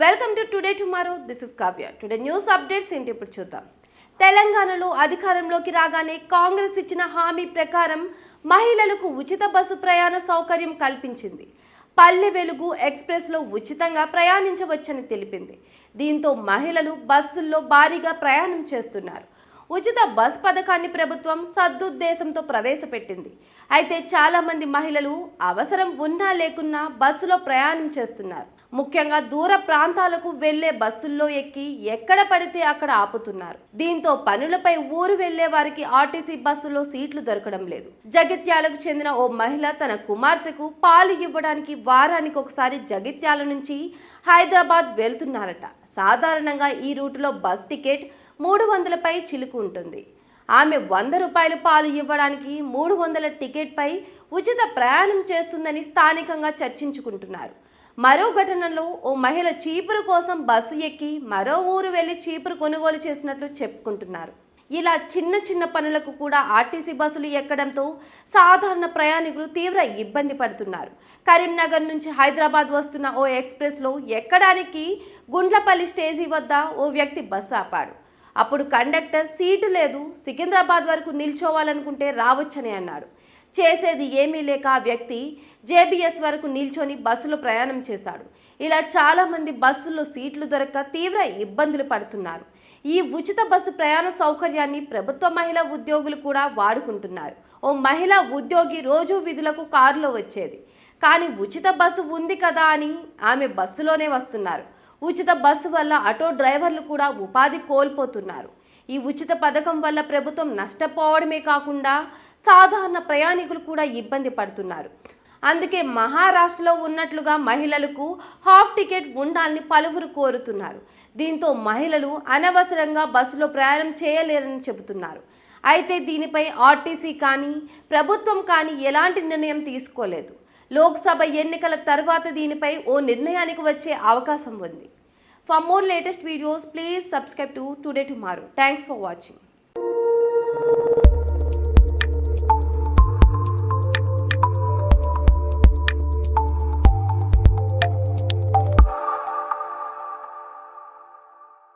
Welcome to today tomorrow this is Kavya today news updates ఏంటి ఇప్పుడు చూద్దాం. తెలంగాణలో అధికారంలోకి రాగానే కాంగ్రెస్ ఇచ్చిన హామీ ప్రకారం మహిళలకు ఉచిత బస్సు ప్రయాణ సౌకర్యం కల్పించింది. పల్లె వెలుగు ఎక్స్ప్రెస్లో ఉచితంగా ప్రయాణించవచ్చని తెలిపింది. దీంతో మహిళలు బస్సుల్లో భారీగా ప్రయాణం చేస్తున్నారు. ఉచిత బస్ పథకాన్ని ప్రభుత్వం సదుద్దేశంతో ప్రవేశపెట్టింది. అయితే చాలామంది మహిళలు అవసరం ఉన్నా లేకున్నా బస్సులో ప్రయాణం చేస్తున్నారు. ముఖ్యంగా దూర ప్రాంతాలకు వెళ్ళే బస్సుల్లో ఎక్కి ఎక్కడ పడితే అక్కడ ఆపుతున్నారు. దీంతో పనులపై ఊరు వెళ్ళే వారికి ఆర్టీసీ బస్సులో సీట్లు దొరకడం లేదు. జగిత్యాలకు చెందిన ఓ మహిళ తన కుమార్తెకు పాలు ఇవ్వడానికి వారానికి ఒకసారి జగిత్యాల నుంచి హైదరాబాద్ వెళ్తున్నారట. సాధారణంగా ఈ రూటులో బస్ టికెట్ మూడు వందలపై చిలుకు ఉంటుంది. ఆమె వంద రూపాయలు పాలు ఇవ్వడానికి మూడు వందల టికెట్పై ఉచిత ప్రయాణం చేస్తుందని స్థానికంగా చర్చించుకుంటున్నారు. మరో ఘటనలో ఓ మహిళ చీపురు కోసం బస్సు ఎక్కి మరో ఊరు వెళ్ళి చీపురు కొనుగోలు చేసినట్లు చెప్పుకుంటున్నారు. ఇలా చిన్న చిన్న పనులకు కూడా ఆర్టీసీ బస్సులు ఎక్కడంతో సాధారణ ప్రయాణికులు తీవ్ర ఇబ్బంది పడుతున్నారు. కరీంనగర్ నుంచి హైదరాబాద్ వస్తున్న ఓ ఎక్స్ప్రెస్లో ఎక్కడానికి గుండ్లపల్లి స్టేజీ వద్ద ఓ వ్యక్తి బస్సు ఆపాడు. అప్పుడు కండక్టర్ సీటు లేదు సికింద్రాబాద్ వరకు నిల్చోవాలనుకుంటే రావచ్చని అన్నాడు. చేసేది ఏమీ లేక ఆ వ్యక్తి జేబీఎస్ వరకు నిల్చొని బస్సులో ప్రయాణం చేశాడు. ఇలా చాలామంది బస్సుల్లో సీట్లు దొరక్క తీవ్ర ఇబ్బందులు పడుతున్నారు. ఈ ఉచిత బస్సు ప్రయాణ సౌకర్యాన్ని ప్రభుత్వ మహిళా ఉద్యోగులు కూడా వాడుకుంటున్నారు. ఓ మహిళా ఉద్యోగి రోజు విధులకు కారులో వచ్చేది. కానీ ఉచిత బస్సు ఉంది కదా అని ఆమె బస్సులోనే వస్తున్నారు. ఉచిత బస్సు వల్ల ఆటో డ్రైవర్లు కూడా ఉపాధి కోల్పోతున్నారు. ఈ ఉచిత పథకం వల్ల ప్రభుత్వం నష్టపోవడమే కాకుండా సాధారణ ప్రయాణికులు కూడా ఇబ్బంది పడుతున్నారు. అందుకే మహారాష్ట్రలో ఉన్నట్లుగా మహిళలకు హాఫ్ టికెట్ ఉండాలని పలువురు కోరుతున్నారు. దీంతో మహిళలు అనవసరంగా బస్సులో ప్రయాణం చేయలేరని చెబుతున్నారు. అయితే దీనిపై ఆర్టీసీ కానీ ప్రభుత్వం కానీ ఎలాంటి నిర్ణయం తీసుకోలేదు. లోక్సభ ఎన్నికల తర్వాత దీనిపై ఓ నిర్ణయానికి వచ్చే అవకాశం ఉంది. For more latest videos please subscribe to today tomorrow thanks for watching